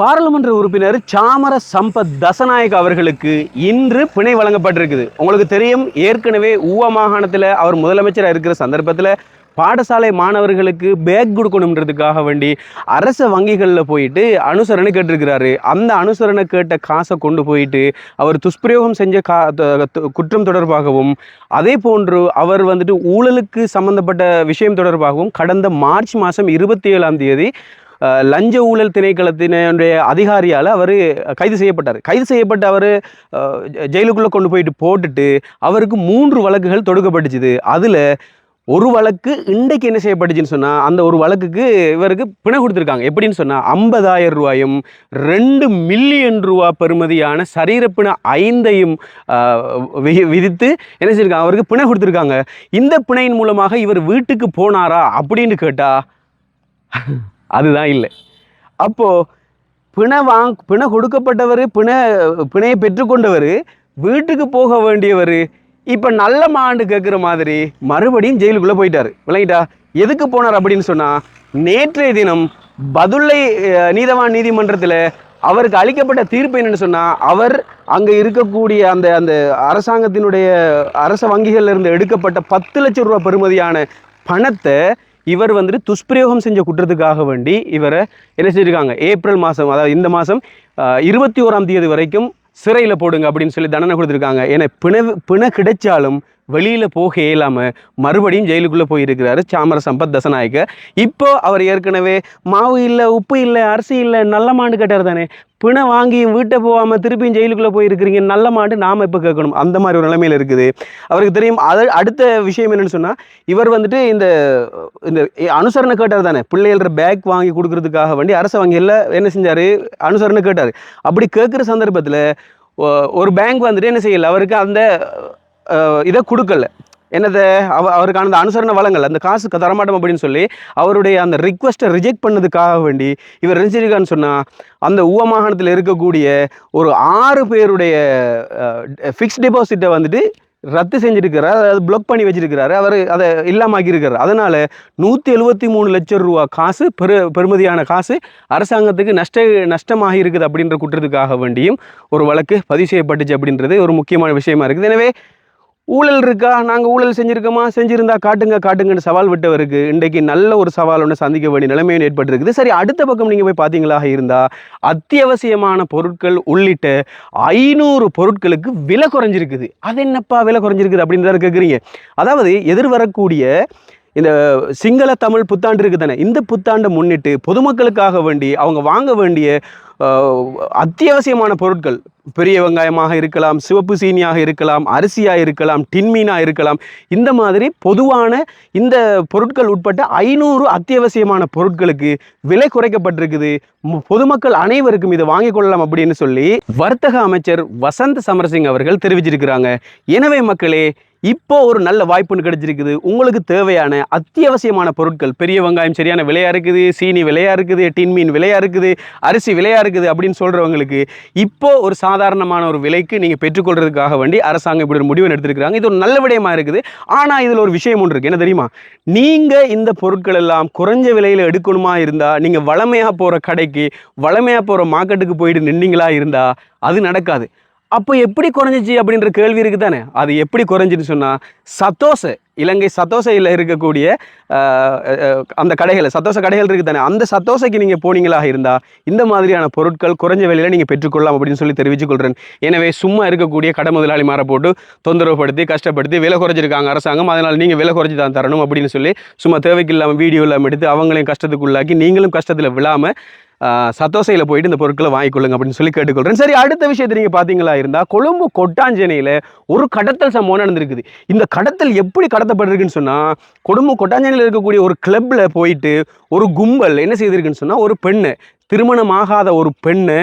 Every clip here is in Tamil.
பாராளுமன்ற உறுப்பினர் சாமர சம்பத் தசநாயக் அவர்களுக்கு இன்று பிணை வழங்கப்பட்டிருக்குது. உங்களுக்கு தெரியும் ஏற்கனவே ஊவா மாகாணத்தில் அவர் முதலமைச்சராக இருக்கிற சந்தர்ப்பத்தில் பாடசாலை மாணவர்களுக்கு பேக் கொடுக்கணுன்றதுக்காக வேண்டி அரச வங்கிகளில் போயிட்டு அனுசரணை கேட்டிருக்கிறாரு. அந்த அனுசரணை கேட்ட காசை கொண்டு போயிட்டு அவர் துஷ்பிரயோகம் செஞ்ச கா குற்றம் தொடர்பாகவும் அதே போன்று அவர் வந்துட்டு ஊழலுக்கு சம்பந்தப்பட்ட விஷயம் தொடர்பாகவும் கடந்த மார்ச் மாதம் இருபத்தி ஏழாம் தேதி லஞ்ச ஊழல் திணைக்களத்தினுடைய அதிகாரியால் அவர் கைது செய்யப்பட்டார். கைது செய்யப்பட்ட அவர் ஜெயிலுக்குள்ளே கொண்டு போயிட்டு போட்டுட்டு அவருக்கு மூன்று வழக்குகள் தொடுக்கப்பட்டுச்சுது. அதில் ஒரு வழக்கு இன்றைக்கு என்ன செய்யப்பட்டுச்சுன்னு சொன்னால் அந்த ஒரு வழக்குக்கு இவருக்கு பிணை கொடுத்துருக்காங்க. எப்படின்னு சொன்னால் ஐம்பதாயிரம் ரூபாயும் ரெண்டு மில்லியன் ரூபா பெறுமதியான சரீரப்பிண ஐந்தையும் வி- விதித்து என்ன செய்யிருக்காங்க அவருக்கு பிணை கொடுத்துருக்காங்க. இந்த பிணையின் மூலமாக இவர் வீட்டுக்கு போனாரா அப்படின்னு கேட்டால் அதுதான் இல்லை. அப்போது பிணை வாங் பிணை கொடுக்கப்பட்டவர் பிணை பிணையை பெற்றுக்கொண்டவர் வீட்டுக்கு போக வேண்டியவர் இப்போ நல்ல மாண்டு கேட்குற மாதிரி மறுபடியும் ஜெயிலுக்குள்ளே போயிட்டார். விளங்கிட்டா? எதுக்கு போனார் அப்படின்னு சொன்னால் நேற்றைய தினம் பதுளை நீதவான் நீதிமன்றத்தில் அவருக்கு அளிக்கப்பட்ட தீர்ப்பு என்னென்னு சொன்னால் அவர் அங்கே இருக்கக்கூடிய அந்த அந்த அரசாங்கத்தினுடைய அரச வங்கிகளிலிருந்து எடுக்கப்பட்ட பத்து லட்சம் ரூபா பெறுமதியான பணத்தை இவர் வந்துட்டு துஷ்பிரயோகம் செஞ்ச குற்றத்துக்காக வேண்டி இவரை என்ன செஞ்சிருக்காங்க? ஏப்ரல் மாதம் அதாவது இந்த மாதம் இருபத்தி ஓராம் தேதி வரைக்கும் சிறையில் போடுங்க அப்படின்னு சொல்லி தண்டனை கொடுத்துருக்காங்க. ஏன்னா பிண பிண கிடைச்சாலும் வெளியில் போக இயலாமல் மறுபடியும் ஜெயிலுக்குள்ளே போயிருக்கிறாரு சாமர சம்பத் தசநாயக்க. இப்போ அவர் ஏற்கனவே மாவு இல்லை உப்பு இல்லை அரிசி இல்லை நல்ல மாண்டு கேட்டார் தானே. பிணை வாங்கி வீட்டை போகாமல் திருப்பியும் ஜெயிலுக்குள்ளே போயிருக்கிறீங்க நல்ல மாண்டு நாம் இப்போ கேட்கணும். அந்த மாதிரி ஒரு நிலைமையில் இருக்குது. அவருக்கு தெரியும் அது அடுத்த விஷயம் என்னென்னு சொன்னால் இவர் வந்துட்டு இந்த இந்த அனுசரணை கேட்டார் தானே. பிள்ளைகள பேக் வாங்கி கொடுக்கறதுக்காக வேண்டி அரச வங்கியில் என்ன செஞ்சார்? அனுசரணை கேட்டார். அப்படி கேட்குற சந்தர்ப்பத்தில் ஒரு பேங்க் வந்துட்டு என்ன செய்யலை? அவருக்கு அந்த இதை கொடுக்கல. என்னது? அவ அவருக்கான அந்த அனுசரண வளங்கள் அந்த காசு தரமாட்டோம் அப்படின்னு சொல்லி அவருடைய அந்த ரிக்வெஸ்ட்டை ரிஜெக்ட் பண்ணதுக்காக வேண்டி இவர் என்ன சொன்னால் அந்த ஊவ மாகாணத்தில் இருக்கக்கூடிய ஒரு ஆறு பேருடைய ஃபிக்ஸ்ட் டெபாசிட்டை வந்துட்டு ரத்து செஞ்சுருக்கிறார். அதாவது பிளாக் பண்ணி வச்சிருக்கிறாரு. அவர் அதை இல்லாமாக்கியிருக்கிறார் அதனால் நூற்றி எழுபத்தி மூணு லட்சம் ரூபா காசு பெரு பெருமதியான காசு அரசாங்கத்துக்கு நஷ்ட நஷ்டமாகி இருக்குது அப்படின்ற குற்றத்துக்காக வேண்டியும் ஒரு வழக்கு பதிவு செய்யப்பட்டுச்சு அப்படின்றது ஒரு முக்கியமான விஷயமா இருக்குது. எனவே ஊழல் இருக்கா? நாங்கள் ஊழல் செஞ்சுருக்கோமா? செஞ்சுருந்தா காட்டுங்க காட்டுங்கன்னு சவால் விட்டவருக்கு இன்றைக்கு நல்ல ஒரு சவால் ஒன்று சந்திக்க வேண்டிய நிலைமையும் ஏற்பட்டிருக்குது. சரி அடுத்த பக்கம் நீங்கள் போய் பார்த்தீங்களா இருந்தால் அத்தியாவசியமான பொருட்கள் உள்ளிட்ட ஐநூறு பொருட்களுக்கு விலை குறைஞ்சிருக்குது. அது என்னப்பா விலை குறைஞ்சிருக்குது அப்படின்னு கேட்குறீங்க அதாவது எதிர்வரக்கூடிய இந்த சிங்கள தமிழ் புத்தாண்டு இருக்குது தானே இந்த புத்தாண்டை முன்னிட்டு பொதுமக்களுக்காக வேண்டி அவங்க வாங்க வேண்டிய அத்தியாவசியமான பொருட்கள். பெரிய வெங்காயமாக இருக்கலாம் சிவப்பு சீனியாக இருக்கலாம் அரிசியாக இருக்கலாம் டின்மீனாக இருக்கலாம். இந்த மாதிரி பொதுவான இந்த பொருட்கள் உட்பட்ட ஐநூறு அத்தியாவசியமான பொருட்களுக்கு விலை குறைக்கப்பட்டிருக்குது. பொதுமக்கள் அனைவருக்கும் இதை வாங்கிக் கொள்ளலாம் அப்படின்னு சொல்லி வர்த்தக அமைச்சர் வசந்த் சமரசிங் அவர்கள் தெரிவிச்சிருக்கிறாங்க. எனவே மக்களே இப்போ ஒரு நல்ல வாய்ப்புன்னு கிடைச்சிருக்குது. உங்களுக்கு தேவையான அத்தியாவசியமான பொருட்கள் பெரிய வெங்காயம் சரியான விலையா இருக்குது சீனி விலையா இருக்குது டின் மீன் விலையா இருக்குது அரிசி விலையா இருக்குது அப்படின்னு சொல்றவங்களுக்கு இப்போ ஒரு சாதாரணமான ஒரு விலைக்கு நீங்க பெற்றுக்கொள்றதுக்காக வேண்டி அரசாங்கம் இப்படி ஒரு முடிவு எடுத்திருக்கிறாங்க. இது ஒரு நல்ல விடயமா இருக்குது. ஆனா இதுல ஒரு விஷயம் ஒன்று இருக்கு. என்ன தெரியுமா? நீங்க இந்த பொருட்கள் எல்லாம் குறைஞ்ச விலையில எடுக்கணுமா இருந்தா நீங்க வளமையா போற கடைக்கு வளமையா போற மார்க்கெட்டுக்கு போயிட்டு நின்னீங்களா இருந்தா அது நடக்காது. அப்போ எப்படி குறைஞ்சிச்சு அப்படின்ற கேள்வி இருக்குது தானே அது எப்படி குறைஞ்சின்னு சொன்னால் சத்தோசை இலங்கை சத்தோசையில் இருக்கக்கூடிய அந்த கடைகள் சத்தோச கடைகள் இருக்குது தானே அந்த சத்தோசைக்கு நீங்கள் போனீங்களா இருந்தால் இந்த மாதிரியான பொருட்கள் குறைஞ்ச விலையில் நீங்கள் பெற்றுக்கொள்ளலாம் அப்படின்னு சொல்லி தெரிவித்துக் கொள்கிறேன் எனவே சும்மா இருக்கக்கூடிய கடை முதலாளி மாற போட்டு தொந்தரவுப்படுத்தி கஷ்டப்படுத்தி விலை குறைஞ்சிருக்காங்க அரசாங்கம் அதனால் நீங்கள் விலை குறைஞ்சி தான் தரணும் அப்படின்னு சொல்லி சும்மா தேவைக்கு இல்லாமல் வீடியோ இல்லாமல் எடுத்து அவங்களையும் கஷ்டத்துக்குள்ளாக்கி நீங்களும் கஷ்டத்தில் விழாமல் சத்தோசையில் போயிட்டு இந்த பொருட்களை வாங்கிக்கொள்ளுங்க அப்படின்னு சொல்லி கேட்டுக்கொள்கிறேன் சரி அடுத்த விஷயத்தை நீங்கள் பார்த்தீங்களா இருந்தால் கொழும்பு கொட்டாஞ்சேனையில் ஒரு கடத்தல் சம்பவம் நடந்திருக்குது. இந்த கடத்தல் எப்படி கடத்தப்பட்டிருக்குன்னு சொன்னால் கொழும்பு கொட்டாஞ்சேனையில் இருக்கக்கூடிய ஒரு கிளப்பில் போயிட்டு ஒரு கும்பல் என்ன செய்திருக்குன்னு சொன்னால் ஒரு பெண்ணு திருமணமாகாத ஒரு பெண்ணை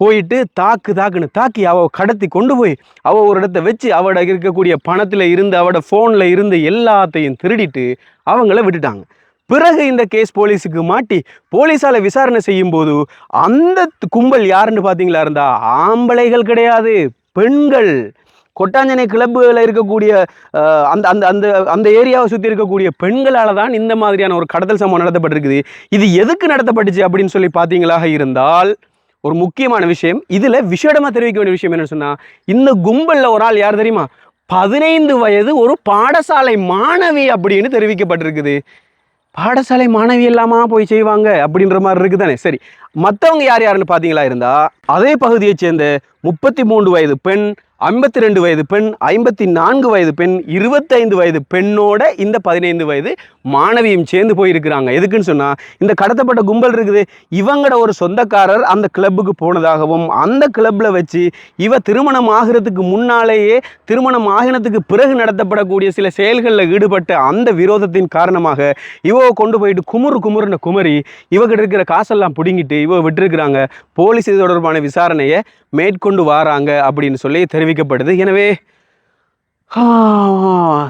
போயிட்டு தாக்கு தாக்குன்னு தாக்கி அவ கடத்தி கொண்டு போய் அவ ஒரு இடத்த வச்சு அவட இருக்கக்கூடிய பணத்தில் இருந்து அவட ஃபோனில் இருந்து எல்லாத்தையும் திருடிட்டு அவங்கள விட்டுட்டாங்க. பிறகு இந்த கேஸ் போலீஸுக்கு மாட்டி போலீஸால் விசாரணை செய்யும்போது அந்த கும்பல் யாருன்னு பார்த்தீங்களா இருந்தா ஆம்பளைகள் கிடையாது பெண்கள். கொட்டாஞ்சனை கிளப்புகளில் இருக்கக்கூடிய அந்த அந்த அந்த அந்த ஏரியாவை சுற்றி இருக்கக்கூடிய பெண்களால் தான் இந்த மாதிரியான ஒரு கடத்தல் சம்பவம் நடத்தப்பட்டிருக்குது. இது எதுக்கு நடத்தப்பட்டுச்சு அப்படின்னு சொல்லி பார்த்தீங்களாக இருந்தால் ஒரு முக்கியமான விஷயம் இதில் விஷேடமாக தெரிவிக்க வேண்டிய விஷயம் என்னென்னு சொன்னால் இந்த கும்பலில் ஒரு ஆள் யார் தெரியுமா? பதினைந்து வயது ஒரு பாடசாலை மாணவி அப்படின்னு தெரிவிக்கப்பட்டிருக்குது. பாடசாலை மாணவி எல்லாமா போய் செய்வாங்க அப்படின்ற மாதிரி இருக்குதானே? சரி மற்றவங்க யார் யாருன்னு பார்த்தீங்களா இருந்தால் அதே பகுதியை சேர்ந்த முப்பத்தி மூன்று வயது பெண் ஐம்பத்தி ரெண்டு வயது பெண் ஐம்பத்தி நான்கு வயது பெண் இருபத்தைந்து வயது பெண்ணோட இந்த பதினைந்து வயது மாணவியும் சேர்ந்து போயிருக்கிறாங்க. எதுக்குன்னு சொன்னால் இந்த கடத்தப்பட்ட கும்பல் இருக்குது. இவங்களோட ஒரு சொந்தக்காரர் அந்த கிளப்புக்கு போனதாகவும் அந்த கிளப்பில் வச்சு இவ திருமணம் ஆகிறதுக்கு முன்னாலேயே திருமணம் ஆகினத்துக்கு பிறகு நடத்தப்படக்கூடிய சில செயல்களில் ஈடுபட்ட அந்த விரோதத்தின் காரணமாக இவ கொண்டு போயிட்டு குமுறு குமுறுன குமரி இவகிட்ட இருக்கிற காசெல்லாம் பிடுங்கிட்டு இவ விட்டுருக்குறாங்க. போலீஸ் இது தொடர்பான விசாரணையை மேற்கொண்டு வாராங்க அப்படின்னு சொல்லி தெரிவிக்கப்படுது. எனவே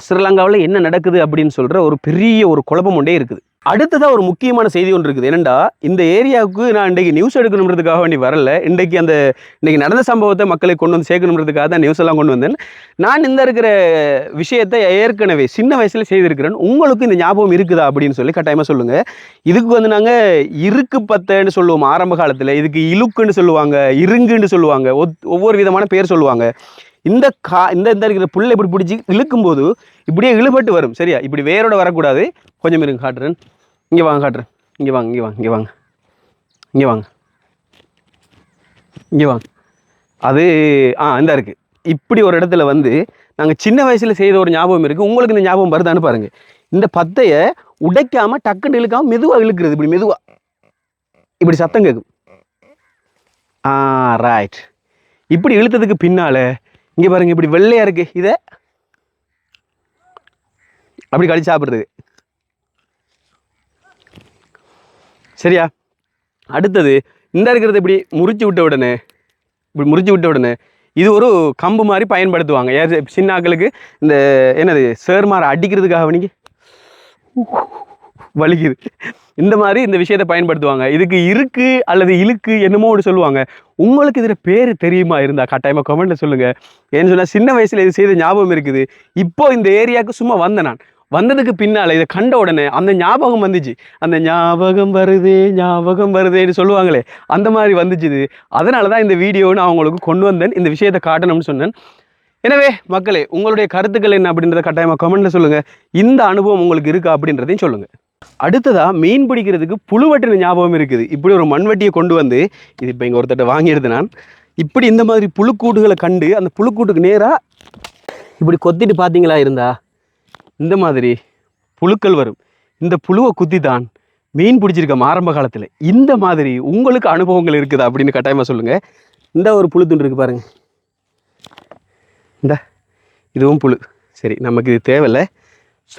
ஸ்ரீலங்காவில் என்ன நடக்குது அப்படின்னு சொல்கிற ஒரு பெரிய ஒரு குழப்பம் ஒன்றே இருக்குது. அடுத்ததாக ஒரு முக்கியமான செய்தி ஒன்று இருக்குது. என்னென்னா இந்த ஏரியாவுக்கு நான் இன்றைக்கு நியூஸ் எடுக்கணுன்றதுக்காக வேண்டி வரல. இன்றைக்கு அந்த இன்றைக்கி நடந்த சம்பவத்தை மக்களை கொண்டு வந்து சேர்க்கணுன்றதுக்காக தான் நியூஸ் எல்லாம் கொண்டு வந்தேன். நான் இந்த இருக்கிற விஷயத்தை ஏற்கனவே சின்ன வயசில் செய்திருக்கிறேன். உங்களுக்கு இந்த ஞாபகம் இருக்குதா அப்படின்னு சொல்லி கட்டாயமாக சொல்லுங்கள் இதுக்கு வந்து நாங்கள் இருக்கு பத்தன்னு சொல்லுவோம். ஆரம்ப காலத்தில். இதுக்கு இலுக்குன்னு சொல்லுவாங்க இருங்குன்னு சொல்லுவாங்க. ஒத்- ஒவ்வொரு விதமான பேர் சொல்லுவாங்க. இந்த கா இந்த இந்த இருக்கிற புல்லை இப்படி பிடிச்சி இழுக்கும்போது இப்படியே இழுபட்டு வரும். சரியா? இப்படி வேரோட வரக்கூடாது. கொஞ்சம் இருங்க காட்டுறேன். இங்கே வாங்க காட்டுறேன். இங்கே வாங்க இங்கே வாங்க இங்கே வாங்க. இங்கே வாங்க. இங்கே வாங்க. அது ஆ இந்த இருக்குது இப்படி ஒரு இடத்துல வந்து நாங்கள் சின்ன வயசில் செய்த ஒரு ஞாபகம் இருக்குது உங்களுக்கு இந்த ஞாபகம் வருதான்னு பாருங்க. இந்த பத்தையை உடைக்காமல் டக்குன்னு இழுக்காமல் மெதுவாக இழுக்கிறது. இப்படி மெதுவாக இப்படி சத்தம் கேட்கும் ஆ ரைட் இப்படி இழுத்ததுக்கு பின்னால் இங்கே பாருங்க இப்படி வெள்ளையா இருக்கு. இதை அப்படி கடிச்சு சாப்பிடுறது சரியா? அடுத்தது இந்த இருக்கிறது இப்படி முறிச்சு விட்ட உடனே இப்படி முறிச்சு விட்ட உடனே இது ஒரு கம்பு மாதிரி பயன்படுத்துவாங்க. ஏ சின்னாக்களுக்கு இந்த என்னது சேர்மாரை அடிக்கிறதுக்காக நீங்கள் வலிக்குது. இந்த மாதிரி இந்த விஷயத்தை பயன்படுத்துவாங்க. இதுக்கு இருக்கு அல்லது இழுக்கு என்னமோ ஒன்று சொல்லுவாங்க. உங்களுக்கு இதில் பேர் தெரியுமா இருந்தா கட்டாயமாக கமெண்ட்ல சொல்லுங்க. ஏன்னு சொன்னால் சின்ன வயசுல இது செய்த ஞாபகம் இருக்குது. இப்போ இந்த ஏரியாவுக்கு சும்மா வந்தேன் நான். வந்ததுக்கு பின்னால் இதை கண்ட உடனே அந்த ஞாபகம் வந்துச்சு. அந்த ஞாபகம் வருதே ஞாபகம் வருதேன்னு சொல்லுவாங்களே அந்த மாதிரி வந்துச்சு இது. அதனால தான் இந்த வீடியோன்னு நான் கொண்டு வந்தேன். இந்த விஷயத்தை காட்டணும்னு சொன்னேன். எனவே மக்களே உங்களுடைய கருத்துக்கள் என்ன அப்படின்றத கட்டாயமாக கமெண்ட்டில் சொல்லுங்கள் இந்த அனுபவம் உங்களுக்கு இருக்கா அப்படின்றதையும் சொல்லுங்கள் அடுத்ததாக மீன் பிடிக்கிறதுக்கு புழுவட்டின ஞாபகம் இருக்குது. இப்படி ஒரு மண்வெட்டியை கொண்டு வந்து இது இப்போ இங்கே ஒருத்தட்ட வாங்கிடுது நான். இப்படி இந்த மாதிரி புழுக்கூட்டுகளை கண்டு அந்த புழுக்கூட்டுக்கு நேராக இப்படி கொத்திட்டு பார்த்தீங்களா இருந்தா? இந்த மாதிரி புழுக்கள் வரும். இந்த புழுவை குத்தி தான் மீன் பிடிச்சிருக்கோம் ஆரம்ப காலத்தில். இந்த மாதிரி உங்களுக்கு அனுபவங்கள் இருக்குதா அப்படின்னு கட்டாயமாக சொல்லுங்கள் இந்த ஒரு புழு துண்டு இருக்கு பாருங்கள் இந்த இதுவும் புழு. சரி நமக்கு இது தேவையில்லை.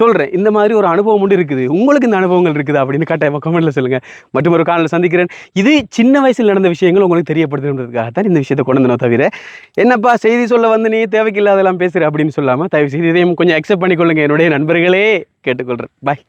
சொல்கிறேன் இந்த மாதிரி ஒரு அனுபவம் உண்டு இருக்குது. உங்களுக்கு இந்த அனுபவங்கள் இருக்குது அப்படின்னு கட்டாயமாக கமெண்ட்டில் சொல்லுங்கள் மற்றும் ஒரு காலில் சந்திக்கிறேன். இது சின்ன வயசில் நடந்த விஷயங்கள் உங்களுக்கு தெரியப்படுத்துறதுக்காக தான் இந்த விஷயத்தை கொண்டு வந்தோம் தவிர என்னப்பா செய்தி சொல்ல வந்து நீ தேவைக்கில்லாதெல்லாம் பேசுகிற அப்படின்னு சொல்லாமல் தயவு செய்து இதையும் கொஞ்சம் அக்செப்ட் பண்ணிக்கொள்ளுங்க. என்னுடைய நண்பர்களே கேட்டுக்கொள்கிறேன் பாய்